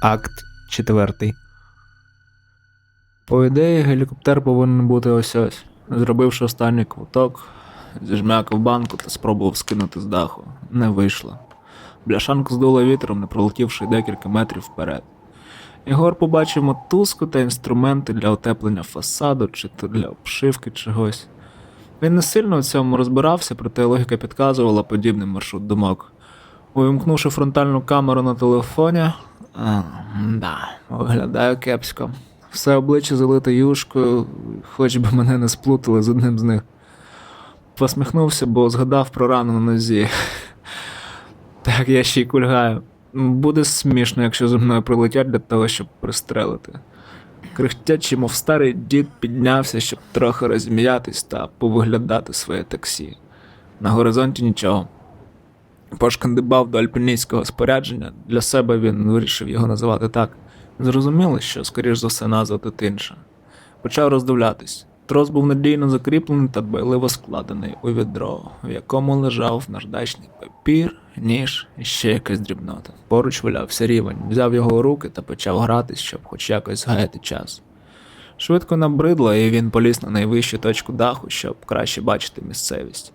Акт 4. По ідеї, гелікоптер повинен бути ось ось. Зробивши останній квиток, зіжмякав банку та спробував скинути з даху. Не вийшло. Бляшанку здуло вітром, не пролетівши декілька метрів вперед. Ігор побачив мотузку та інструменти для утеплення фасаду чи то для обшивки чогось. Він не сильно у цьому розбирався, проте логіка підказувала подібний маршрут думок. Увімкнувши фронтальну камеру на телефоні, а, да, виглядаю кепсько. Все обличчя залите юшкою, хоч би мене не сплутали з одним з них. Посміхнувся, бо згадав про рану на нозі. Так, я ще й кульгаю. Буде смішно, якщо зі мною прилетять для того, щоб пристрелити. Крихтячи, мов старий дід піднявся, щоб трохи розм'ятись та повиглядати своє таксі. На горизонті нічого. Пошкандибав до альпіністського спорядження, для себе він вирішив його називати так. Зрозуміло, що, скоріш за все, назва тут інша. Почав роздивлятись. Трос був надійно закріплений та дбайливо складений у відро, в якому лежав наждачний папір, ніж і ще якась дрібнота. Поруч валявся рівень, взяв його у руки та почав гратись, щоб хоч якось згаяти час. Швидко набридло, і він поліз на найвищу точку даху, щоб краще бачити місцевість.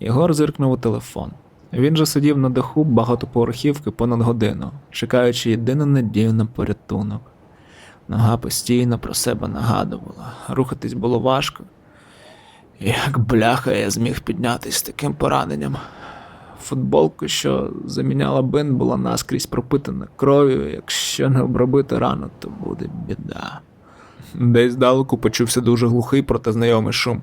Єгор зиркнув у телефон. Він же сидів на даху багатоповерхівки понад годину, чекаючи єдину надію на порятунок. Нога постійно про себе нагадувала, рухатись було важко. Як бляха я зміг піднятись з таким пораненням. Футболка, що заміняла бин, була наскрізь пропитана кров'ю. Якщо не обробити рану, то буде біда. Десь здалеку почувся дуже глухий, проте знайомий шум.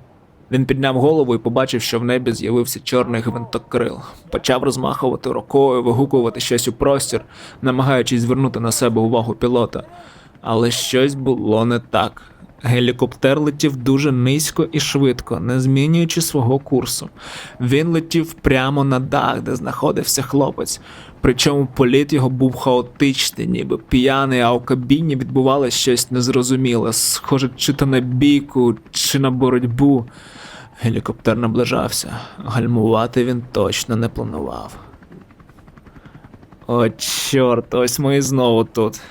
Він підняв голову і побачив, що в небі з'явився чорний гвинтокрил. Почав розмахувати рукою, вигукувати щось у простір, намагаючись звернути на себе увагу пілота. Але щось було не так. Гелікоптер летів дуже низько і швидко, не змінюючи свого курсу. Він летів прямо на дах, де знаходився хлопець. Причому політ його був хаотичний, ніби п'яний, а у кабіні відбувалося щось незрозуміле, схоже, чи то на бійку, чи на боротьбу. Гелікоптер наближався. Гальмувати він точно не планував. О, чорт, ось ми і знову тут.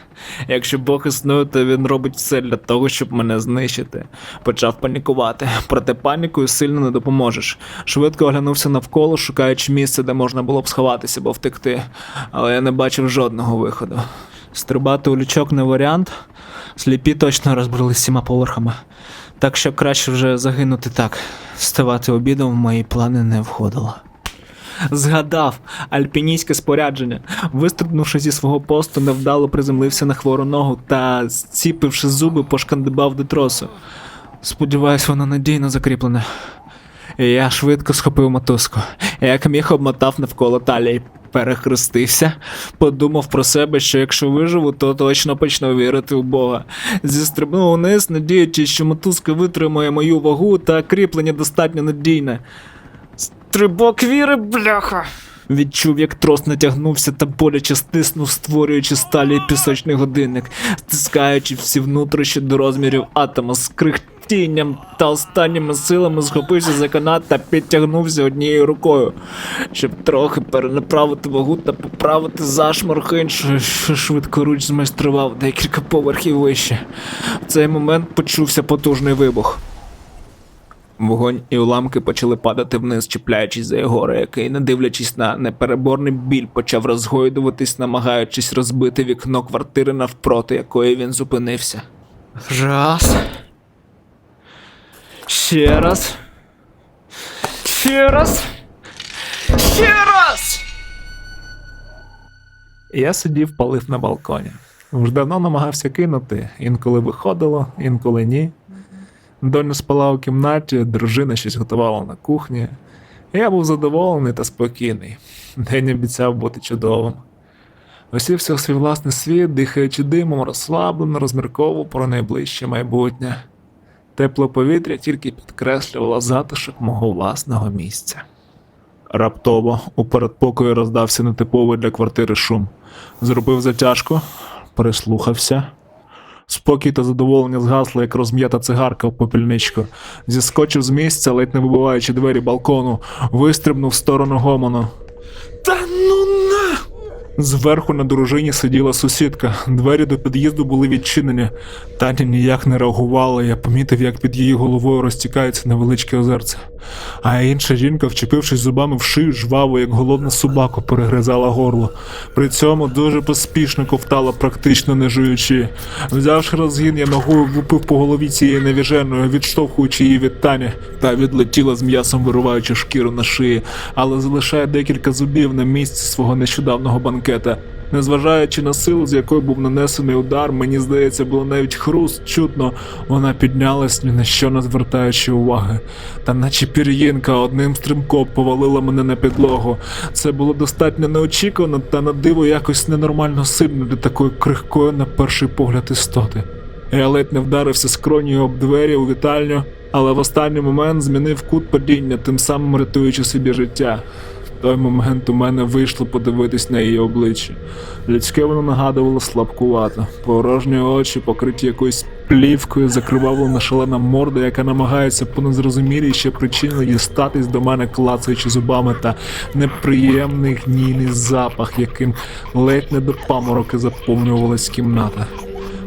Якщо Бог існує, то він робить все для того, щоб мене знищити. Почав панікувати, проте панікою сильно не допоможеш. Швидко оглянувся навколо, шукаючи місце, де можна було б сховатися або втекти, але я не бачив жодного виходу. Стрибати у лючок не варіант. Сліпі точно розбрали всіма поверхами. Так що краще вже загинути так. Ставати обідом в мої плани не входило. Згадав альпіністське спорядження. Вистрибнувши зі свого посту, невдало приземлився на хвору ногу та, зціпивши зуби, пошкандибав до тросу. Сподіваюсь, воно надійно закріплене. Я швидко схопив мотузку. Як міг обмотав навколо талії, перехрестився, подумав про себе, що якщо виживу, то точно почну вірити в Бога. Зістрибнув униз, надіючись, що мотузка витримає мою вагу та кріплення достатньо надійне. Стрибок віри, бляха. Відчув, як трос натягнувся та боляче стиснув, створюючи сталі пісочний годинник, стискаючи всі внутрішні до розмірів атома з крихтінням та останніми силами схопився за канат та підтягнувся однією рукою, щоб трохи перенаправити вагу та поправити зашморг іншої, що швидкоруч змайстрував декілька поверхів вище. В цей момент почувся потужний вибух. Вогонь і уламки почали падати вниз, чіпляючись за Єгора, який, не дивлячись на непереборний біль, почав розгойдуватись, намагаючись розбити вікно квартири навпроти якої він зупинився. Раз. Ще раз. Ще раз. Ще раз. Я сидів, палив на балконі. Вже давно намагався кинути, інколи виходило, інколи ні. Доня спала у кімнаті, дружина щось готувала на кухні. Я був задоволений та спокійний. День обіцяв бути чудовим. Осівся у свій власний світ, дихаючи димом, розслаблено, розмірковував про найближче майбутнє. Тепле повітря тільки підкреслювало затишок мого власного місця. Раптово у передпокої роздався нетиповий для квартири шум. Зробив затяжку, прислухався. Спокій та задоволення згасли, як розм'ята цигарка в попільничку. Зіскочив з місця, ледь не вибиваючи двері балкону, вистрибнув в сторону гомону. Та ну! Зверху на дружині сиділа сусідка. Двері до під'їзду були відчинені. Таня ніяк не реагувала. Я помітив, як під її головою розтікається невеличке озерце. А інша жінка, вчепившись зубами в шию, жваво, як голодна собака, перегризала горло. При цьому дуже поспішно ковтала, практично не жуючи. Взявши розгін, я ногою влупив по голові цієї невіженої, відштовхуючи її від Тані, та відлетіла з м'ясом, вириваючи шкіру на шиї, але залишає декілька зубів на місці свого нещодавнього банкета. Незважаючи на силу, з якою був нанесений удар, мені здається, було навіть хруст чутно. Вона піднялась, ні на що не звертаючи уваги. Та наче пір'їнка одним стрімком повалила мене на підлогу. Це було достатньо неочікувано та на диво якось ненормально сильно для такої крихкої на перший погляд істоти. Я ледь не вдарився скронею об двері у вітальню, але в останній момент змінив кут падіння, тим самим рятуючи собі життя. Той момент у мене вийшло подивитись на її обличчя. Людське воно нагадувало слабкувато, порожні очі, покриті якоюсь плівкою, закривавлена шалена морда, яка намагається по незрозумілій ще причині дістатись до мене, клацаючи зубами, та неприємний гнійний запах, яким ледь не до памороки заповнювалась кімната.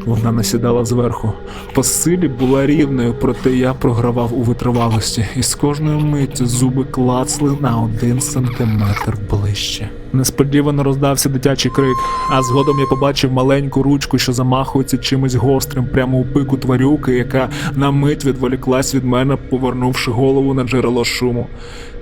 Вона насідала зверху. По силі була рівною, проте я програвав у витривалості, і з кожною миттю зуби клацли на один сантиметр ближче. Несподівано роздався дитячий крик, а згодом я побачив маленьку ручку, що замахується чимось гострим прямо у пику тварюки, яка на мить відволіклась від мене, повернувши голову на джерело шуму.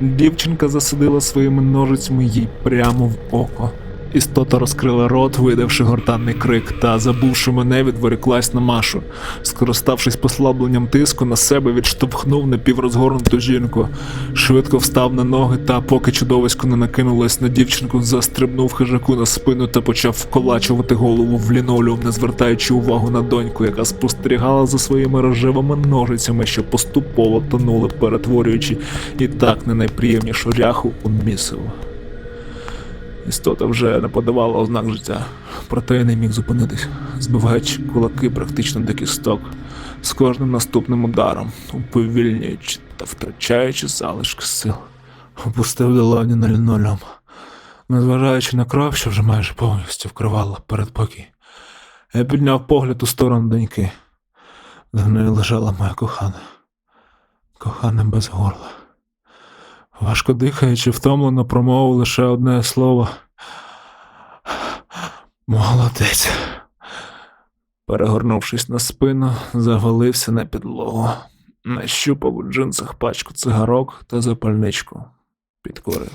Дівчинка засадила своїми ножицями їй прямо в око. Істота розкрила рот, видавши гортанний крик, та, забувши мене, відволіклась на Машу. Скориставшись послабленням тиску, на себе відштовхнув напіврозгорнуту жінку. Швидко встав на ноги та, поки чудовисько не накинулось на дівчинку, застрибнув хижаку на спину та почав вколачувати голову в лінолеум, не звертаючи увагу на доньку, яка спостерігала за своїми рожевими ножицями, що поступово тонули, перетворюючи і так не найприємнішу ряху у місиво. Істота вже не подавала ознак життя, проте я не міг зупинитись, збиваючи кулаки практично до кісток, з кожним наступним ударом, уповільнюючи та втрачаючи залишки сил. Опустив долоні на лінолеум, незважаючи на кров, що вже майже повністю вкривала передпокій. Я підняв погляд у сторону доньки. За нею лежала моя кохана, кохана без горла. Важко дихаючи, втомлено промовив лише одне слово. Молодець. Перегорнувшись на спину, завалився на підлогу, нащупав у джинсах пачку цигарок та запальничку. Підкурив.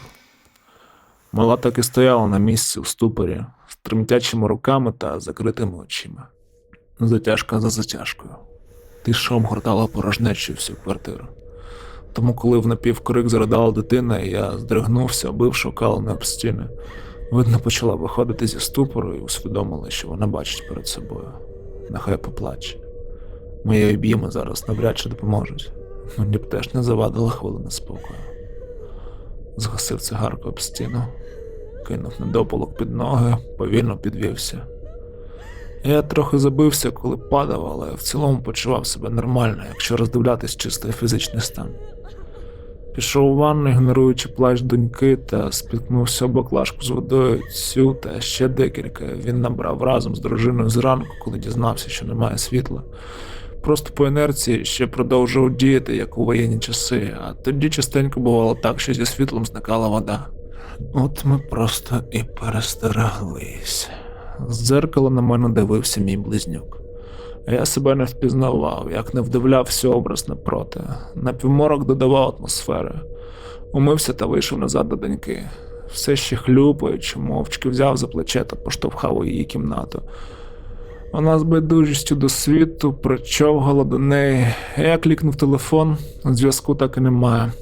Мала так і стояла на місці у ступорі, з тремтячими руками та закритими очима. Затяжка за затяжкою. Тишом гортала порожнечу всю квартиру. Тому, коли в напівкрик заридала дитина, я здригнувся, обив шокалами об стіни. Видно, почала виходити зі ступору і усвідомила, що вона бачить перед собою. Нехай поплаче. Мої обійми зараз навряд чи допоможуть. Мені б теж не завадила хвилина спокою. Згасив цигарку об стіну, кинув недопалок під ноги, повільно підвівся. Я трохи забився, коли падав, але в цілому почував себе нормально, якщо роздивлятись чисто фізичний стан. Пішов у ванну, ігноруючи плач доньки, та спіткнувся баклажку з водою цю та ще декілька. Він набрав разом з дружиною зранку, коли дізнався, що немає світла. Просто по інерції ще продовжував діяти, як у воєнні часи, а тоді частенько бувало так, що зі світлом зникала вода. От ми просто і перестереглись. З дзеркала на мене дивився мій близнюк. Я себе не впізнавав, як не вдивлявся образ напроти. На півморок додавав атмосфери. Умився та вийшов назад до доньки. Все ще хлюпаючи, мовчки взяв за плече та поштовхав у її кімнату. Вона з байдужістю до світу причовгала до неї. Я клікнув телефон, зв'язку так і немає.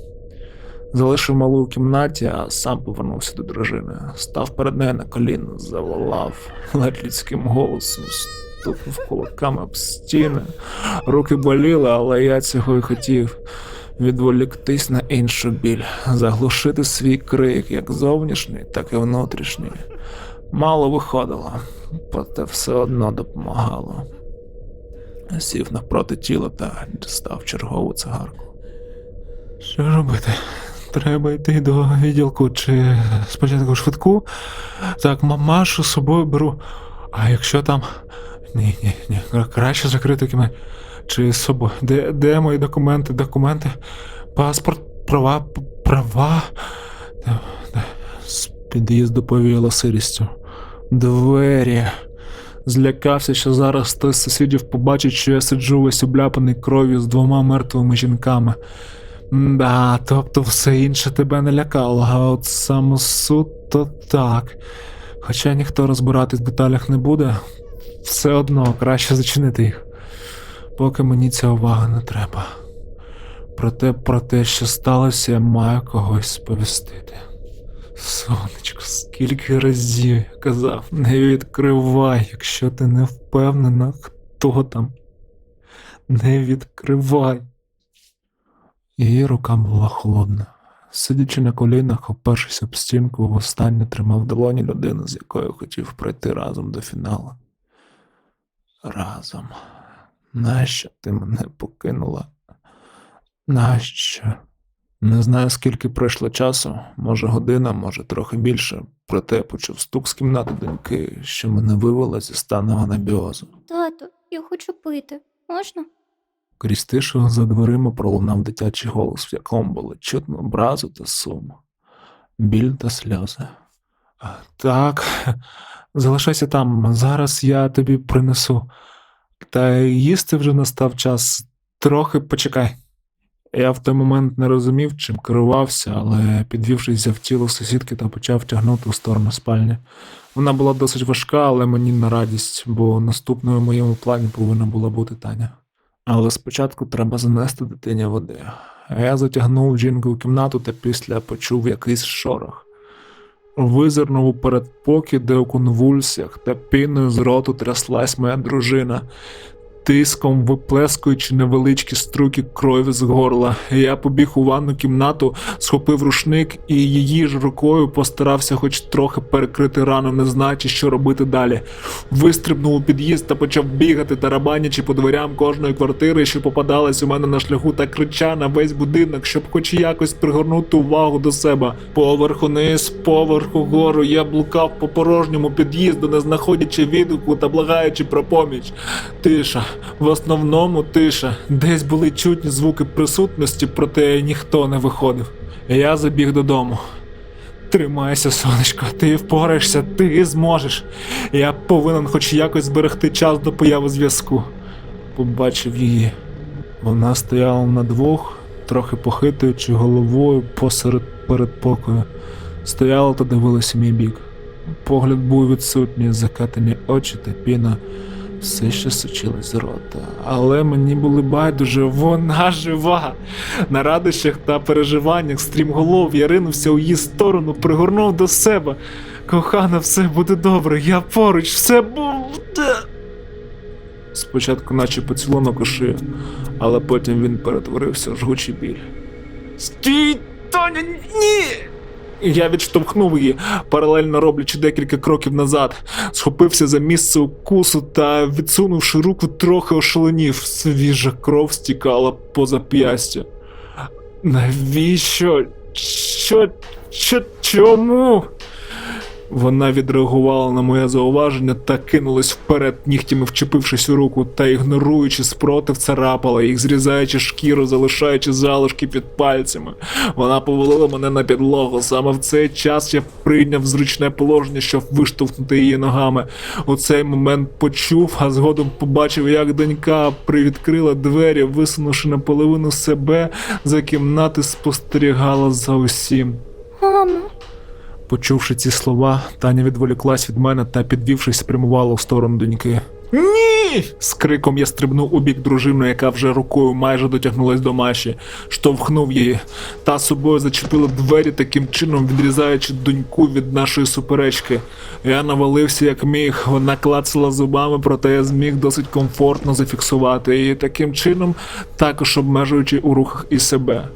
Залишив малу у кімнаті, а сам повернувся до дружини. Став перед нею на коліно, заволав ледь людським голосом, стукнув кулаками об стіни. Руки боліли, але я цього і хотів. Відволіктись на іншу біль, заглушити свій крик, як зовнішній, так і внутрішній. Мало виходило, проте все одно допомагало. Сів навпроти тіла та дістав чергову цигарку. Що робити? Треба йти до відділку чи спочатку швидку. Так, ма- Машу з собою беру. А якщо там. Ні, ні, ні. Краще закрити кімнату. Чи з собою. Де, де мої документи? Документи? Паспорт, права, права. З під'їзду повіяло сирістю. Двері. Злякався, що зараз хтось з сусідів побачить, що я сиджу весь обляпаний кров'ю з двома мертвими жінками. Да, тобто все інше тебе не лякало, а от самосуд то так. Хоча ніхто розбиратись в деталях не буде, все одно краще зачинити їх. Поки мені ця увага не треба. Проте про те, що сталося, я маю когось сповістити. Сонечко, скільки разів я казав, не відкривай, якщо ти не впевнена, хто там. Не відкривай. Її рука була холодна. Сидячи на колінах, опершись об стінку, востаннє тримав долоні людину, з якою хотів пройти разом до фіналу. Разом. Нащо ти мене покинула? Нащо? Не знаю, скільки пройшло часу, може година, може трохи більше, проте почув стук з кімнати доньки, що мене вивела зі стану анабіозу. Тато, я хочу пити. Можна? Крізь тишу за дверима пролунав дитячий голос, в якому було чутно образу та сум, біль та сльози. Так, залишайся там, зараз я тобі принесу. Та їсти вже настав час, трохи почекай. Я в той момент не розумів, чим керувався, але підвівшись, взяв тіло сусідки та почав тягнути у сторону спальні. Вона була досить важка, але мені на радість, бо наступною в моєму плані повинна була бути Таня. Але спочатку треба занести дитині води. Я затягнув жінку в кімнату та після почув якийсь шорох. Визирнув у передпокій, де у конвульсіях та піною з роту тряслась моя дружина, тиском виплескуючи невеличкі струки крові з горла. Я побіг у ванну кімнату, схопив рушник і її ж рукою постарався хоч трохи перекрити рану, не знаючи, що робити далі. Вистрибнув у під'їзд та почав бігати, тарабанячи по дверям кожної квартири, що попадалась у мене на шляху, та крича на весь будинок, щоб хоч якось пригорнути увагу до себе. Поверх униз, поверх угору, я блукав по порожньому під'їзду, не знаходячи відгуку та благаючи про поміч. Тиша, в основному тиша. Десь були чутні звуки присутності, проте ніхто не виходив. Я забіг додому. Тримайся, сонечко, ти впораєшся, ти зможеш. Я повинен хоч якось зберегти час до появи зв'язку. Побачив її. Вона стояла на двох, трохи похитуючи головою посеред передпокою. Стояла та дивилася мій бік. Погляд був відсутній, закатані очі та піна все ще сочилась з рота. Але мені були байдуже, вона жива. На радощах та переживаннях стрімголов я ринувся у її сторону, пригорнув до себе. Кохана, все буде добре, я поруч, все буде. Спочатку, наче поцілунок у шию, але потім він перетворився в жгучий біль. Стій, Тоня, ні! Я відштовхнув її, паралельно роблячи декілька кроків назад, схопився за місце укусу та, відсунувши руку, трохи ошаленів. Свіжа кров стікала по зап'ястю. Навіщо? Що? Що? Чому? Вона відреагувала на моє зауваження та кинулась вперед, нігтями вчепившись у руку та ігноруючи спротив, царапала їх, зрізаючи шкіру, залишаючи залишки під пальцями. Вона повалила мене на підлогу. Саме в цей час я прийняв зручне положення, щоб виштовхнути її ногами. У цей момент почув, а згодом побачив, як донька привідкрила двері, висунувши наполовину себе за кімнати, спостерігала за усім. Мамо, Почувши ці слова, Таня відволіклась від мене та, підвівшись, спрямувала в сторону доньки. Ні! з криком я стрибнув у бік дружини, яка вже рукою майже дотягнулась до Маші, штовхнув її. Та собою зачепила двері таким чином, відрізаючи доньку від нашої суперечки. Я навалився як міг, вона клацала зубами, проте я зміг досить комфортно зафіксувати її таким чином, також обмежуючи у рухах і себе.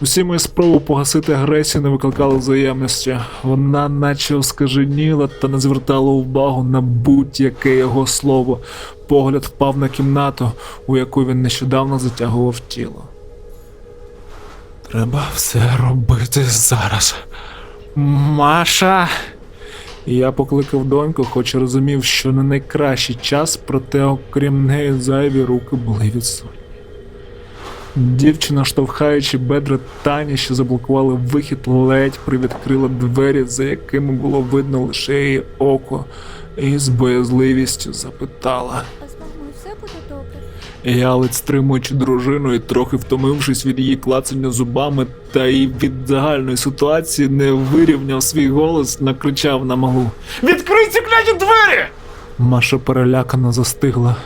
Усі мої спроби погасити агресію не викликали взаємності. Вона наче оскаженіла та не звертала увагу на будь-яке його слово. Погляд впав на кімнату, у яку він нещодавно затягував тіло. Треба все робити зараз. Маша. Я покликав доньку, хоч розумів, що не найкращий час, проте окрім неї зайві руки були відсутні. Дівчина, штовхаючи бедра Тані, що заблокували вихід, ледь привідкрила двері, за якими було видно лише її око, і з боязливістю запитала. А з мамою все буде добре? Я ледь стримуючи дружину і трохи втомившись від її клацання зубами та й від загальної ситуації, не вирівняв свій голос, накричав на малу. Відкрий ці кляті двері! Маша перелякано застигла.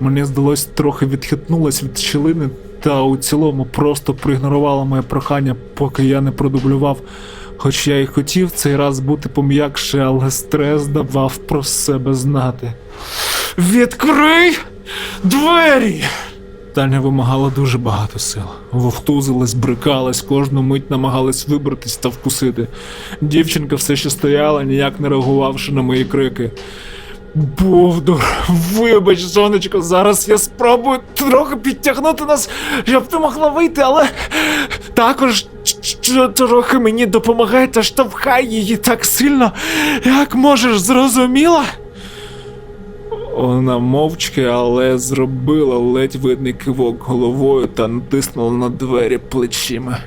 Мені здалось, трохи відхитнулась від щілини та у цілому просто проігнорувала моє прохання, поки я не продублював. Хоч я й хотів цей раз бути пом'якше, але стрес давав про себе знати. Відкрий двері! Таня вимагала дуже багато сил. Вовтузилась, брикалась, кожну мить намагалась вибратись та вкусити. Дівчинка все ще стояла, ніяк не реагувавши на мої крики. Бовдур, вибач, сонечко, зараз я спробую трохи підтягнути нас, щоб ти могла вийти, але також трохи мені допомагай та штовхай її так сильно, як можеш, зрозуміла? Вона мовчки, але зробила ледь видний кивок головою та натиснула на двері плечима.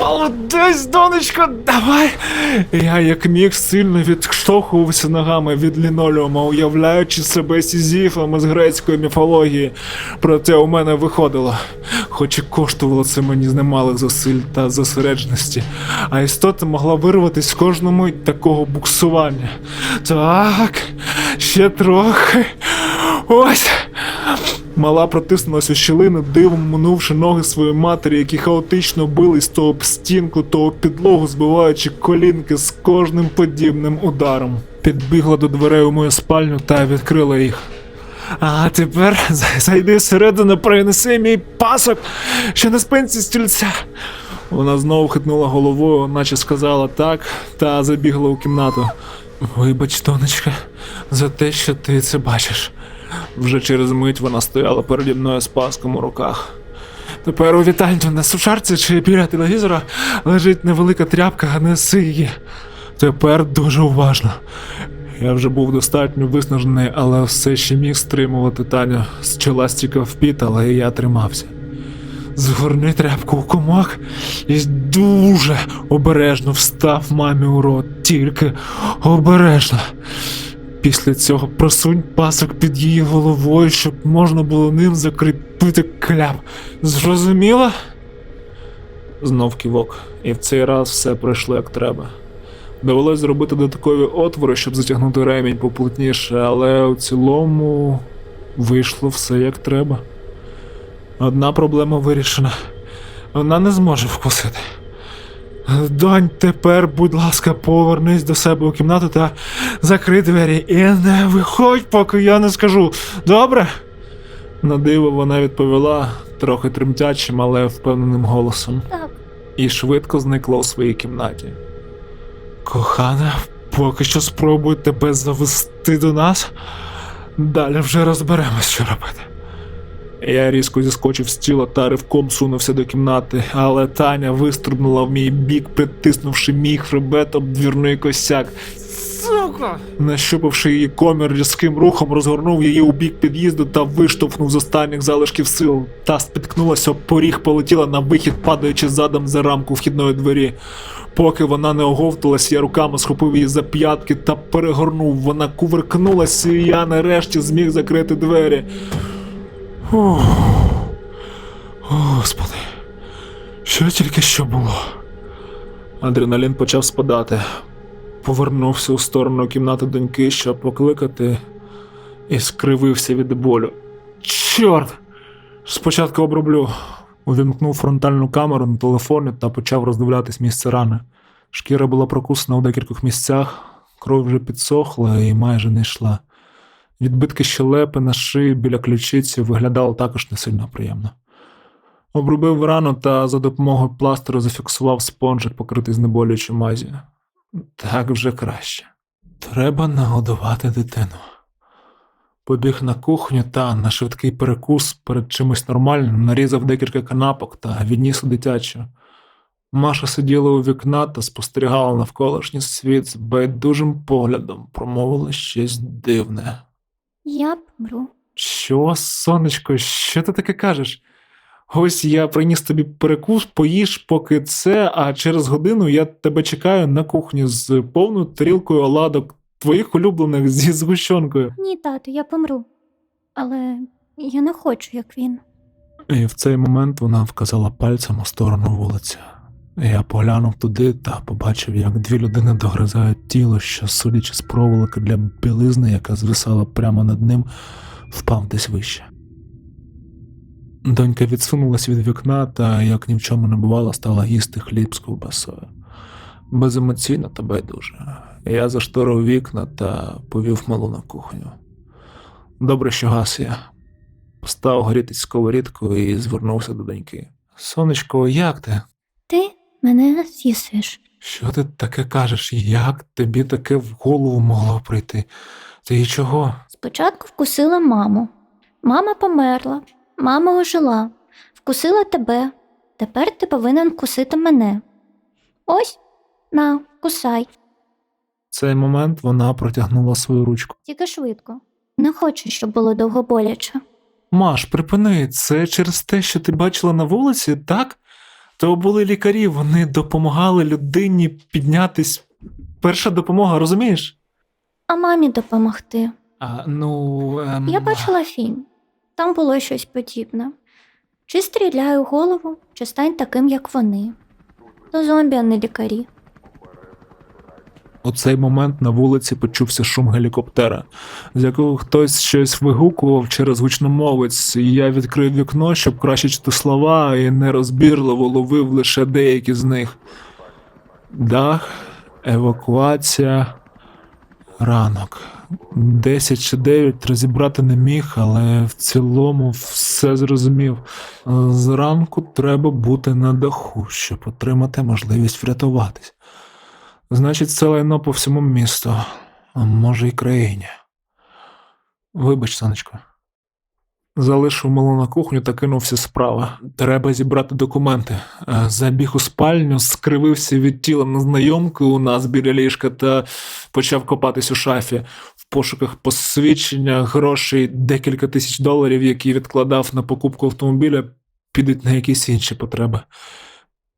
Молодець, донечко, давай! Я як міг сильно відштовхувався ногами від лінолеума, уявляючи себе сізіфами з грецької міфології. Проте у мене виходило, хоч і коштувало це мені з немалих зусиль та зосередженості, а істота могла вирватися кожну мить такого буксування. Так, ще трохи. Ось. Мала протиснулась у щілину, дивом минувши ноги своєї матері, які хаотично бились то об стінку, то об підлогу, збиваючи колінки з кожним подібним ударом. Підбігла до дверей у мою спальню та відкрила їх. А тепер зайди всередину, принеси мій пасок, що на спинці стільця. Вона знову хитнула головою, наче сказала так, та забігла у кімнату. Вибач, донечка, за те, що ти це бачиш. Вже через мить вона стояла переді мною з паском у руках. Тепер у вітальні на сушарці чи біля телевізора лежить невелика тряпка, неси її. Тепер дуже уважно. Я вже був достатньо виснажений, але все ще міг стримувати Таню. З чола стікав піт, але і я тримався. Згорни тряпку у комок і дуже обережно встав мамі у рот. Тільки обережно. Після цього просунь пасок під її головою, щоб можна було ним закріпити кляп. Зрозуміла? Знов ківок, і в цей раз все пройшло як треба. Довелось зробити додаткові отвори, щоб затягнути ремінь поплотніше, але у цілому вийшло все як треба. Одна проблема вирішена. Вона не зможе вкусити. Донь, тепер, будь ласка, повернись до себе у кімнату та закрий двері і не виходь, поки я не скажу. Добре? На диво вона відповіла трохи тремтячим, але впевненим голосом, Так, і швидко зникла у своїй кімнаті. Кохана, поки що спробуй тебе завести до нас. Далі вже розберемось, що робити. Я різко зіскочив з тіла та ривком сунувся до кімнати, але Таня вистрибнула в мій бік, притиснувши мій хребет об двірний косяк. Сука! Нащупавши її комір різким рухом, розгорнув її у бік під'їзду та виштовхнув з останніх залишків сил. Та спіткнулася об поріг, полетіла на вихід, падаючи задом за рамку вхідної двері. Поки вона не оговталась, я руками схопив її за п'ятки та перегорнув. Вона кувиркнулася, і я нарешті зміг закрити двері. О, Господи, що тільки що було? Адреналін почав спадати. Повернувся у сторону кімнати доньки, щоб покликати, і скривився від болю. Чорт! Спочатку оброблю. Увімкнув фронтальну камеру на телефоні та почав роздивлятись місце рани. Шкіра була прокусана у декількох місцях, кров вже підсохла і майже не йшла. Відбитки щелепи на шиї біля ключиці виглядало також не сильно приємно. Обробив рану та за допомогою пластиру зафіксував спонжик, покритий знеболюючою мазі. Так вже краще. Треба нагодувати дитину. Побіг на кухню та на швидкий перекус перед чимось нормальним нарізав декілька канапок та відніс у дитячу. Маша сиділа у вікна та спостерігала навколишній світ з байдужим поглядом, промовила щось дивне. Я помру. Що, сонечко, що ти таке кажеш? Ось я приніс тобі перекус, поїж поки це, а через годину я тебе чекаю на кухні з повною тарілкою оладок, твоїх улюблених зі згущенкою. Ні, тату, я помру. Але я не хочу, як він. І в цей момент вона вказала пальцем у сторону вулиці. Я поглянув туди та побачив, як дві людини догризають тіло, що, судячи з проволоки для білизни, яка звисала прямо над ним, впав десь вище. Донька відсунулась від вікна та, як ні в чому не бувало, стала їсти хліб з ковбасою. Беземоційно та байдуже. Я зашторив вікна та повів малу на кухню. Добре, що гас є. Поставив грітись сковорідку і звернувся до доньки. Сонечко, як ти? Ти мене з'їсиш. Що ти таке кажеш? Як тобі таке в голову могло прийти? Ти і чого? Спочатку вкусила маму. Мама померла, мама ожила, вкусила тебе. Тепер ти повинен вкусити мене. Ось, на, кусай, В цей момент вона протягнула свою ручку. тільки швидко. Не хочу, щоб було довго боляче. Маш, припини, це через те, що ти бачила на вулиці, так? То були лікарі, вони допомагали людині піднятись. Перша допомога, розумієш? А мамі допомогти. А, ну. Ем... Я бачила фільм. Там було щось подібне. Чи стріляй у голову, чи стань таким, як вони. То зомбі, а не лікарі. У цей момент на вулиці почувся шум гелікоптера, з якого хтось щось вигукував через гучномовець, і я відкрив вікно, щоб краще чути слова, і нерозбірливо ловив лише деякі з них. Дах, евакуація, ранок. Десять чи дев'ять розібрати не міг, але в цілому все зрозумів. Зранку треба бути на даху, щоб отримати можливість врятуватись. Значить, це лайно по всьому місту, а може й країні. Вибач, сонечко. Залишив малу на кухню та кинувся справа. Треба зібрати документи. Е, Забіг у спальню, скривився від тіла незнайомки у нас біля ліжка та почав копатись у шафі в пошуках посвідчення, грошей, декілька тисяч доларів, які відкладав на покупку автомобіля, підуть на якісь інші потреби.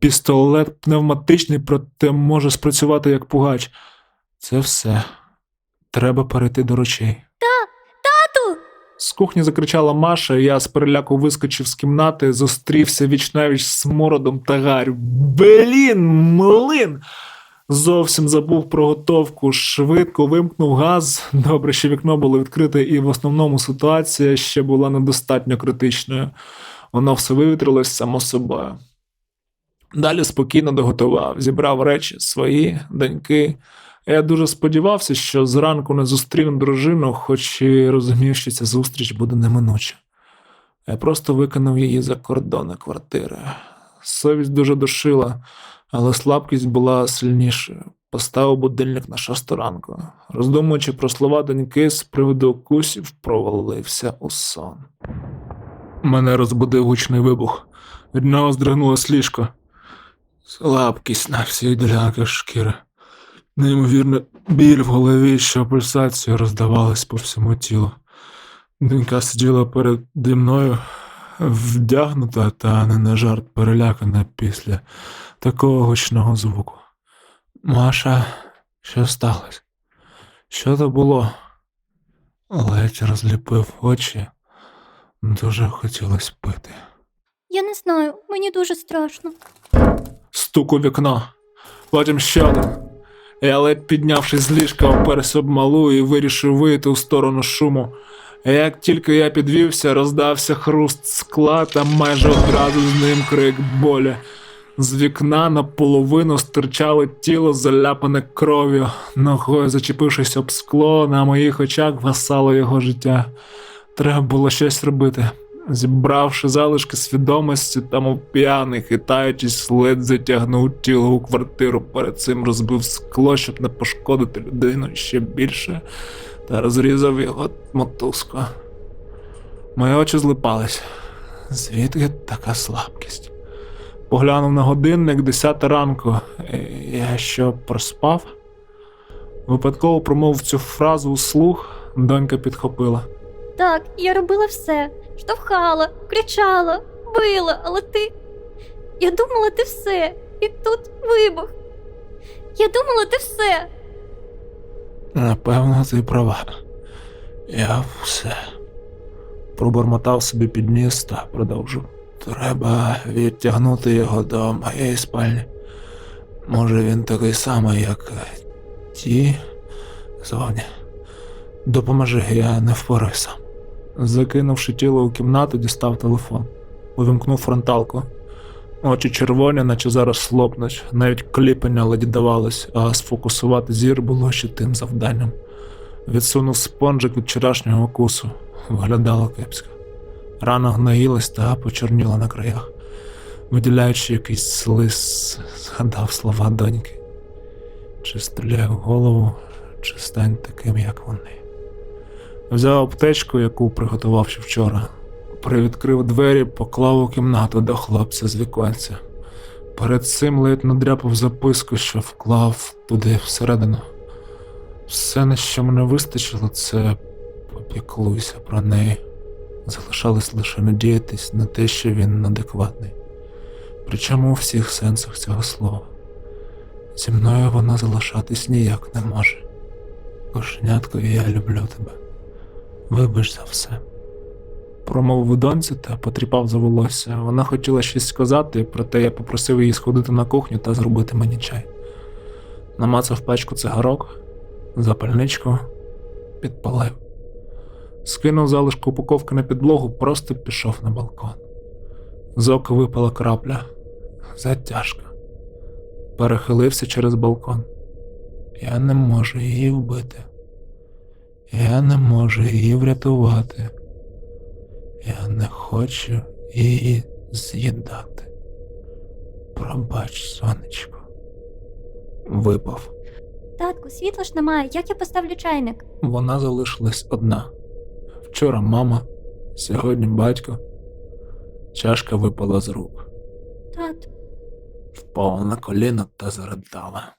Пістолет пневматичний, проте може спрацювати як пугач. Це все. Треба перейти до речей. Та, Тату! З кухні закричала Маша, я з переляку вискочив з кімнати, зустрівся вічнавіч з мородом та гарю. Блін, млин! Зовсім забув про готовку, швидко вимкнув газ. Добре, що вікно було відкрите, і в основному ситуація ще була недостатньо критичною. Воно все вивітрилось само собою. Далі спокійно доготував, зібрав речі свої, доньки. Я дуже сподівався, що зранку не зустріну дружину, хоч і розумів, що ця зустріч буде неминуча. Я просто виконав її за кордони квартири. Совість дуже душила, але слабкість була сильнішою. Поставив будильник на шосту ранку. Роздумуючи про слова доньки з приводу укусів, провалився у сон. Мене розбудив гучний вибух. Від нього здригнулось ліжко. Слабкість на всіх ділянках шкіри. Неймовірно, біль в голові, що пульсацією роздавалась по всьому тілу. Донька сиділа переді мною, вдягнута та не на жарт перелякана після такого гучного звуку. Маша, що сталося? Що то було? Ледь розліпив очі. Дуже хотілося пити. Я не знаю, мені дуже страшно. Стук у вікно. Потім ще один. Я ледь піднявшись з ліжка, оперся об малу і вирішив вийти у сторону шуму. Як тільки я підвівся, роздався хруст скла та майже одразу з ним крик болі. З вікна наполовину стирчало тіло, заляпане кров'ю. Ногою зачепившись об скло, на моїх очах вгасало його життя. Треба було щось робити. Зібравши залишки свідомості, та мов п'яний, хитаючись, ледь затягнув тіло у квартиру, перед цим розбив скло, щоб не пошкодити людину ще більше, та розрізав його мотузку. Мої очі злипались. Звідки така слабкість? Поглянув на годинник 10 ранку. Е, Я що проспав? Випадково промовив цю фразу услух, донька підхопила. Так, я робила все. Штовхала, кричала, била, але ти. Я думала, ти все. І тут вибух. Я думала, ти все. Напевно, ти права. Я все. Пробормотав собі під ніс та продовжив. Треба відтягнути його до моєї спальні. Може, він такий самий, як ті зовні. Допоможи, я не впораюсь сам. Закинувши тіло у кімнату, дістав телефон. Увімкнув фронталку. Очі червоні, наче зараз лопнуть, навіть кліпання ледь давалось, а сфокусувати зір було ще тим завданням. Відсунув спонжик від вчорашнього укусу. Виглядало кепсько. Рана гноїлась та почорніла на краях. Виділяючи якийсь слиз, згадав слова доньки. Чи стріляй в голову, чи стань таким, як вони. Взяв аптечку, яку приготував ще вчора. Привідкрив двері, поклав у кімнату до хлопця з віконця. Перед цим ледь надряпав записку, що вклав туди всередину. Все, на що мене вистачило, це попіклуйся про неї. Залишалось лише надіятись на те, що він адекватний. Причому у всіх сенсах цього слова. Зі мною вона залишатись ніяк не може. Кошенятко, я люблю тебе. Вибач за все. Промовив доньці та потріпав за волосся. Вона хотіла щось сказати, проте я попросив її сходити на кухню та зробити мені чай. Намацав пачку цигарок, запальничку, підпалив. Скинув залишку упаковки на підлогу, просто пішов на балкон. З ока випала крапля. Затяжка. Перехилився через балкон. Я не можу її вбити. Я не можу її врятувати. Я не хочу її з'їдати. Пробач, сонечко. Випав. Татку, світла ж немає, як я поставлю чайник? Вона залишилась одна. Вчора мама, сьогодні батько. Чашка випала з рук, Тату. впала на коліно та заридала.